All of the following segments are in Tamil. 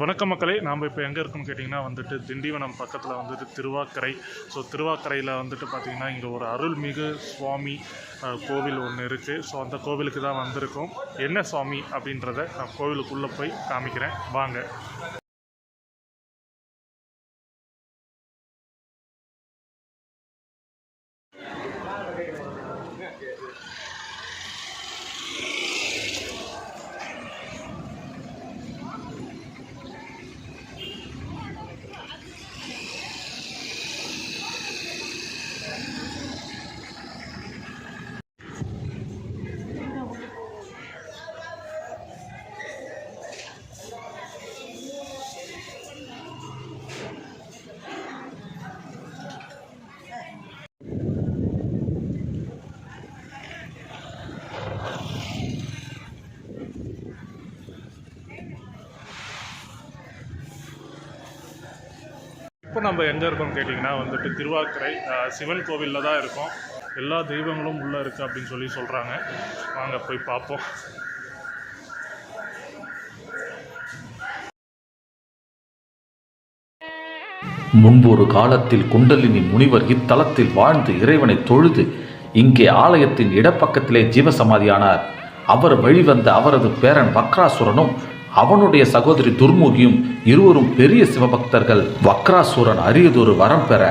வணக்க மக்களே. நாம் இப்போ எங்கே இருக்கோம்னு கேட்டிங்கன்னா வந்துட்டு திண்டிவனம் பக்கத்தில் வந்துட்டு திருவாக்கரை. ஸோ திருவாக்கரையில் வந்துட்டு பார்த்திங்கன்னா இங்கே ஒரு அருள்மிகு சுவாமி கோவில் ஒன்று இருக்குது ஸோ அந்த கோவிலுக்கு தான் வந்திருக்கோம். என்ன சுவாமி அப்படின்றத நான் கோவிலுக்குள்ளே போய் காமிக்கிறேன். வாங்க. நம்ம எங்கே இருக்கோம் கேட்டிங்கன்னா வந்துட்டு திருவாக்கரை சிவன் கோவிலில் தான் இருக்கோம். எல்லா தெய்வங்களும் உள்ளே இருக்குது அப்படின்னு சொல்லி சொல்கிறாங்க வாங்க போய் பார்ப்போம். முன்பொரு காலத்தில் குண்டலினி முனிவர் இத்தலத்தில் வாழ்ந்து இறைவனை தொழுது இங்கே ஆலயத்தின் இடப்பக்கத்திலே ஜீவசமாதியானார். அவர் வழிவந்த அவரது பேரன் வக்ராசுரனும் அவனுடைய சகோதரி துர்முகியும் இருவரும் பெரிய சிவபக்தர்கள் வக்ராசூரன் அரியதொரு வரம் பெற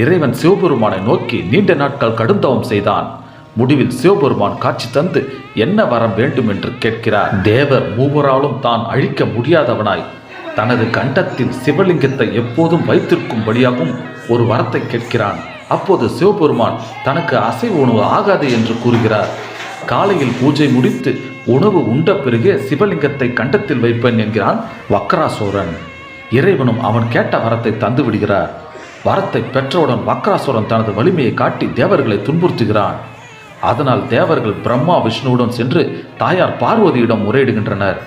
இறைவன் சிவபெருமானை நோக்கி நீண்ட நாட்கள் கடுந்தவம் செய்தான். முடிவில் சிவபெருமான் காட்சி தந்து என்ன வரம் வேண்டும் என்று கேட்கிறார். தேவர் மூவராலும் தான் அழிக்க முடியாதவனாய் தனது கண்டத்தில் சிவலிங்கத்தை எப்போதும் வைத்திருக்கும்படியாகவும் ஒரு வரத்தை கேட்கிறான். அப்போது சிவபெருமான் தனக்கு அசைவு உணவு ஆகாது என்று கூறுகிறார். காலையில் பூஜை முடித்து உணவு உண்ட பிறகு சிவலிங்கத்தை கண்டத்தில் வைப்பேன் என்கிறான் வக்ராசூரன் இறைவனும் அவன் கேட்ட வரத்தை தந்து விடுகிறார். வரத்தை பெற்றவுடன் வக்ராசுரன் தனது வலிமையை காட்டி தேவர்களை துன்புறுத்துகிறான். அதனால் தேவர்கள் பிரம்மா விஷ்ணுவுடன் சென்று தாயார் பார்வதியிடம் முறையிடுகின்றனர்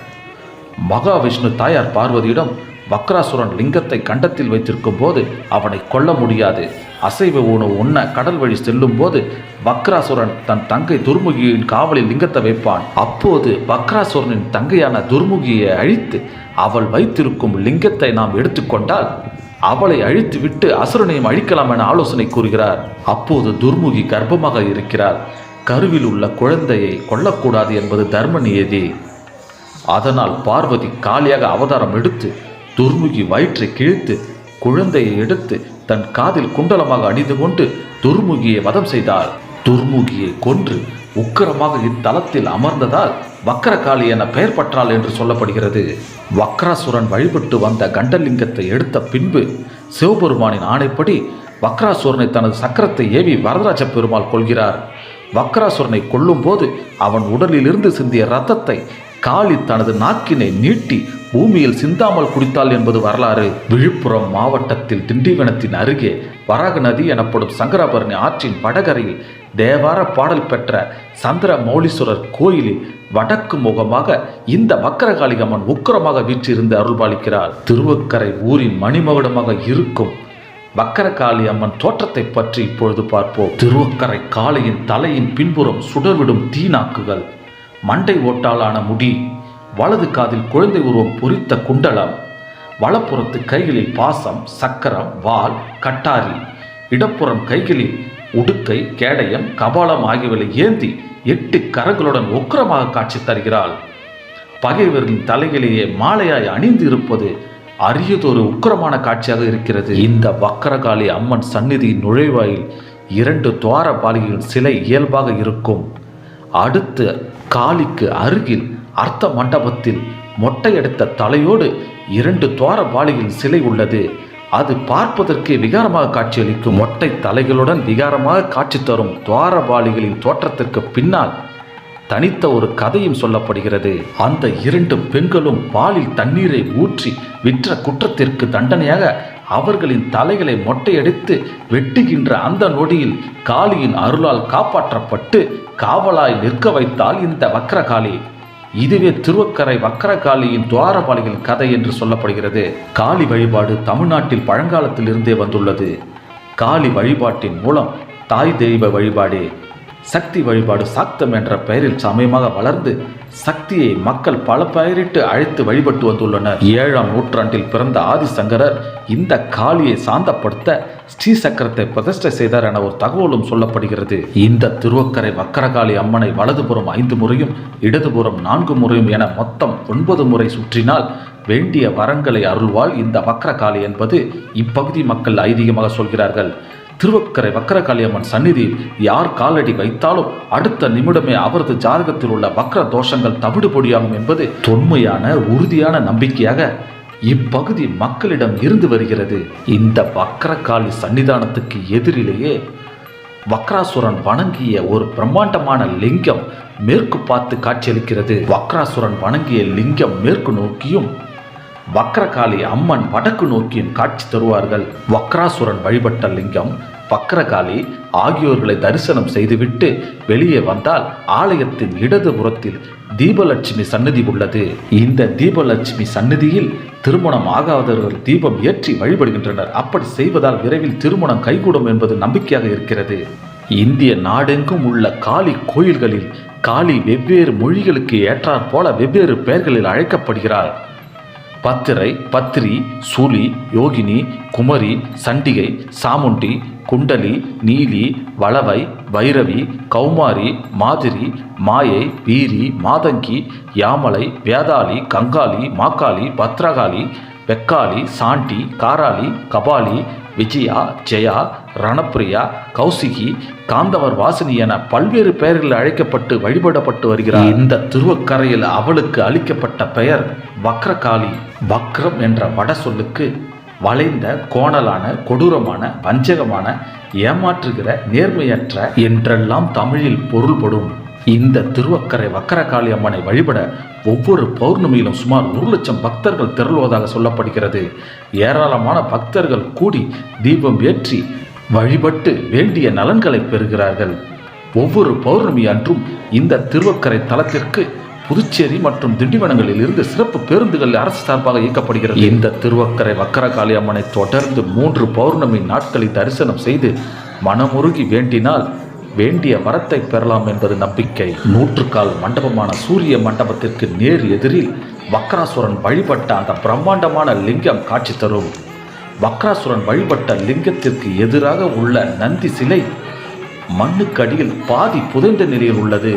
மகாவிஷ்ணு தாயார் பார்வதியிடம் வக்ராசுரன் லிங்கத்தை கண்டத்தில் வைத்திருக்கும் போது அவனை கொல்ல முடியாது. அசைவ உணவு உண்ண கடல் வழி செல்லும் போது வக்ராசுரன் தன் தங்கை துர்முகியின் காவலில் லிங்கத்தை வைப்பான். அப்போது வக்ராசுரனின் தங்கையான துர்முகியை அழித்து அவள் வைத்திருக்கும் லிங்கத்தை நாம் எடுத்துக்கொண்டால் அவளை அழித்து விட்டு அசுரனையும் அழிக்கலாம் என ஆலோசனை கூறுகிறார். அப்போது துர்முகி கர்ப்பமாக இருக்கிறார் கருவில் உள்ள குழந்தையை கொல்லக்கூடாது என்பது தர்ம நியதி. அதனால் பார்வதி காலியாக அவதாரம் எடுத்து துர்முகி வயிற்றை கிழித்து குழந்தையை எடுத்து தன் காதில் குண்டலமாக அணிந்து கொண்டு துர்முகியை வதம் செய்தார் துர்முகியை கொன்று உக்கிரமாக இத்தலத்தில் அமர்ந்ததால் வக்கரகாளி என பெயர் பற்றாள் என்று சொல்லப்படுகிறது. வக்ராசுரன் வழிபட்டு வந்த கண்டலிங்கத்தை எடுத்த பின்பு சிவபெருமானின் ஆணைப்படி வக்ராசுரனை தனது சக்கரத்தை ஏவி வரதராஜ பெருமாள் கொள்கிறார். வக்ராசுரனை கொல்லும்போது அவன் உடலிலிருந்து சிந்திய ரத்தத்தை காளி தனது நாக்கினை நீட்டி பூமியில் சிந்தாமல் குடித்தாள் என்பது வரலாறு. விழுப்புரம் மாவட்டத்தில் திண்டிவனத்தின் அருகே வராக நதி எனப்படும் சங்கராபரணி ஆற்றின் வடகரையில் தேவார பாடல் பெற்ற சந்திர மௌலீஸ்வரர் கோயிலில் வடக்கு முகமாக இந்த வக்கரகாளிகம்மன் அம்மன் உக்கிரமாக வீற்றிருந்து அருள்பாலிக்கிறார். திருவக்கரை ஊரின் மணிமகுடமாக இருக்கும் வக்கரகாளி அம்மன் தோற்றத்தை பற்றி இப்பொழுது பார்ப்போம். திருவக்கரை காளையின் தலையின் பின்புறம் சுடர்விடும் தீநாக்குகள் மண்டை ஓட்டாலான முடி வலது காதில் குழந்தை உருவம் பொறித்த குண்டலம் வலப்புறத்து கைகளில் பாசம் சக்கரம் வால் கட்டாரி இடப்புறம் கைகளில் உடுக்கை கேடயம் கபாலம் ஆகியவை ஏந்தி எட்டு கரங்களுடன் உக்கிரமாக காட்சி தருகிறாள். பகைவரின் தலையிலேயே மாலையாய் அணிந்து இருப்பது அரியதொரு உக்கிரமான காட்சியாக இருக்கிறது. இந்த வக்கரகாளி அம்மன் சந்நிதியின் நுழைவாயில் இரண்டு துவார பாலிகளின் சிலை இயல்பாக இருக்கும். அடுத்து காளிக்கு அருகில் அர்த்த மண்டபத்தில் மொட்டையெடுத்த தலையோடு இரண்டு துவார சிலை உள்ளது. அது பார்ப்பதற்கு விகாரமாக காட்சியளிக்கும். மொட்டை தலைகளுடன் விகாரமாக காட்சி தரும் துவாரபாலிகளின் தோற்றத்திற்கு பின்னால் தனித்த ஒரு கதையும் சொல்லப்படுகிறது. அந்த இரண்டு பெண்களும் பாலில் தண்ணீரை ஊற்றி விற்ற குற்றத்திற்கு தண்டனையாக அவர்களின் தலைகளை மொட்டையடித்து வெட்டுகின்ற அந்த நொடியில் காளியின் அருளால் காப்பாற்றப்பட்டு காவலாய் நிற்க வைத்தால் இந்த வக்ரகாளி. இதுவே திருவக்கரை வக்கரகாளியின் துவாரபாளிகள் கதை என்று சொல்லப்படுகிறது. காளி வழிபாடு தமிழ்நாட்டில் பழங்காலத்திலிருந்தே வந்துள்ளது. காளி வழிபாட்டின் மூலம் தாய் தெய்வ வழிபாடு சக்தி வழிபாடு சாக்தம் என்ற பெயரில் சமயமாக வளர்ந்து சக்தியை மக்கள் பல பெயரிட்டு அழைத்து வழிபட்டு வந்துள்ளனர். ஏழாம் நூற்றாண்டில் பிறந்த ஆதிசங்கரர் இந்த காளியை சாந்தப்படுத்த ஸ்ரீ சக்கரத்தை பிரதிஷ்டை செய்தார் என ஒரு தகவலும் சொல்லப்படுகிறது. இந்த திருவக்கரை வக்கரகாளி அம்மனை வலதுபுறம் ஐந்து முறையும் இடதுபுறம் நான்கு முறையும் என மொத்தம் ஒன்பது முறை சுற்றினால் வேண்டிய வரங்களை அருள்வாள் இந்த வக்கரகாளி என்பது இப்பகுதி மக்கள் ஐதீகமாக சொல்கிறார்கள். திருவக்கரை வக்கரகாளியம்மன் சந்நிதியில் யார் காலடி வைத்தாலும் அடுத்த நிமிடமே அவரது ஜாதகத்தில் உள்ள வக்கர தோஷங்கள் தவிடுபொடியாகும் என்பது தொன்மையான உறுதியான நம்பிக்கையாக இப்பகுதி மக்களிடம் இருந்து வருகிறது. இந்த வக்கரகாளி சன்னிதானத்துக்கு எதிரிலேயே வக்ராசுரன் வணங்கிய ஒரு பிரம்மாண்டமான லிங்கம் மேற்கு பார்த்து காட்சியளிக்கிறது. வக்ராசுரன் வணங்கிய லிங்கம் மேற்கு நோக்கியும் வக்ரகாளி அம்மன் வடக்கு நோக்கியும் காட்சி தருவார்கள். வக்ராசுரன் வழிபட்ட லிங்கம் வக்ரகாளி ஆகியோர்களை தரிசனம் செய்துவிட்டு வெளியே வந்தால் ஆலயத்தின் இடதுபுறத்தில் தீபலட்சுமி சன்னதி உள்ளது. இந்த தீபலட்சுமி சன்னதியில் திருமணம் ஆகாதவர்கள் தீபம் ஏற்றி வழிபடுகின்றனர். அப்படி செய்வதால் விரைவில் திருமணம் கைகூடும் என்பது நம்பிக்கையாக இருக்கிறது. இந்திய நாடெங்கும் உள்ள காளி கோயில்களில் காளி வெவ்வேறு மொழிகளுக்கு ஏற்றாற் போல வெவ்வேறு பெயர்களில் அழைக்கப்படுகிறார். பத்திரை பத்திரி சூலி யோகினி குமரி சண்டிகை சாமுண்டி குண்டலி நீலி வளவை வைரவி கௌமாரி மாதிரி மாயை வீரி மாதங்கி யாமலை வேதாளி கங்காளி மாக்காளி பத்ரகாளி வெக்காளி சாண்டி காராளி கபாலி விஜயா ஜெயா ரணப்பிரியா கௌசிகி காந்தவர் வாசினி என பல்வேறு பெயர்களில் அழைக்கப்பட்டு வழிபடப்பட்டு வருகிறார். இந்த திருவக்கரையில் அவளுக்கு அளிக்கப்பட்ட பெயர் வக்ரகாளி. வக்ரம் என்ற வட சொல்லுக்கு வளைந்த கோணலான கொடூரமான வஞ்சகமான ஏமாற்றுகிற நேர்மையற்ற என்றெல்லாம் தமிழில் பொருள்படும். இந்த திருவக்கரை வக்கரகாளி அம்மனை வழிபட ஒவ்வொரு பௌர்ணமியிலும் சுமார் ஒரு லட்சம் பக்தர்கள் திரளுவதாக சொல்லப்படுகிறது. ஏராளமான பக்தர்கள் கூடி தீபம் ஏற்றி வழிபட்டு வேண்டிய நலன்களை பெறுகிறார்கள். ஒவ்வொரு பௌர்ணமி அன்றும் இந்த திருவக்கரை தலத்திற்கு புதுச்சேரி மற்றும் திண்டிவனங்களில் இருந்து சிறப்பு பேருந்துகள் அரசு சார்பாக இயக்கப்படுகிறது. இந்த திருவக்கரை வக்கரகாளி அம்மனை தொடர்ந்து மூன்று பௌர்ணமி நாட்களில் தரிசனம் செய்து மனமுருகி வேண்டினால் வேண்டிய வரத்தை பெறலாம் என்பது நம்பிக்கை. நூற்றுக்கால் மண்டபமான சூரிய மண்டபத்திற்கு நேர் எதிரில் வக்ராசுரன் வழிபட்ட அந்த பிரம்மாண்டமான லிங்கம் காட்சி தரும். வக்ராசுரன் வழிபட்ட லிங்கத்திற்கு எதிராக உள்ள நந்தி சிலை மண்ணுக்கு அடியில் பாதி புதைந்த நிலையில் உள்ளது.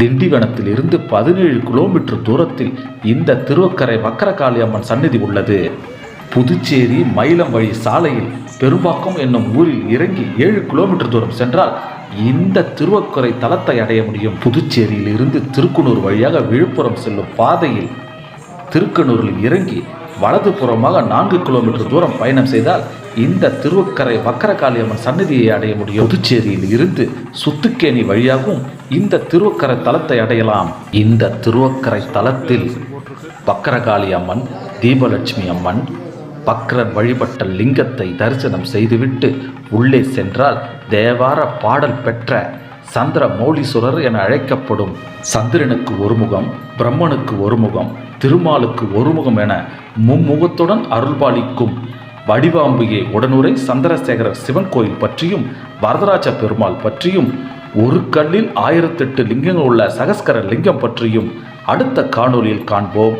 திண்டிவனத்தில் இருந்து பதினேழு கிலோமீட்டர் தூரத்தில் இந்த திருவக்கரை வக்கரகாளி அம்மன் சந்நிதி உள்ளது. புதுச்சேரி மயிலம் வழி சாலையில் பெரும்பாக்கம் என்னும் ஊரில் இறங்கி ஏழு கிலோமீட்டர் தூரம் சென்றால் இந்த திருவக்கரை தலத்தை அடைய முடியும். புதுச்சேரியில் இருந்து திருக்குனூர் வழியாக விழுப்புரம் செல்லும் பாதையில் திருக்கனூரில் இறங்கி வலதுபுறமாக நான்கு கிலோமீட்டர் தூரம் பயணம் செய்தால் இந்த திருவக்கரை வக்கரகாளியம்மன் சன்னதியை அடைய முடியும். புதுச்சேரியில் இருந்து சுத்துக்கேணி வழியாகவும் இந்த திருவக்கரை தலத்தை அடையலாம். இந்த திருவக்கரை தலத்தில் வக்கரகாளி அம்மன் தீபலட்சுமி அம்மன் பக்ரர் வழிபட்ட லிங்கத்தை தரிசனம் செய்துவிட்டு உள்ளே சென்றால் தேவார பாடல் பெற்ற சந்திர மௌலீஸ்வரர் என அழைக்கப்படும் சந்திரனுக்கு ஒரு முகம் பிரம்மனுக்கு ஒரு முகம் திருமாலுக்கு ஒரு முகம் என மும்முகத்துடன் அருள்பாலிக்கும் வடிவாம்பிகை உடனுரை சந்திரசேகரர் சிவன் கோயில் பற்றியும் வரதராஜ பெருமாள் பற்றியும் ஒரு கல்லில் ஆயிரத்தெட்டு லிங்கங்கள் உள்ள சகஸ்கர லிங்கம் பற்றியும் அடுத்த காணொலியில் காண்போம்.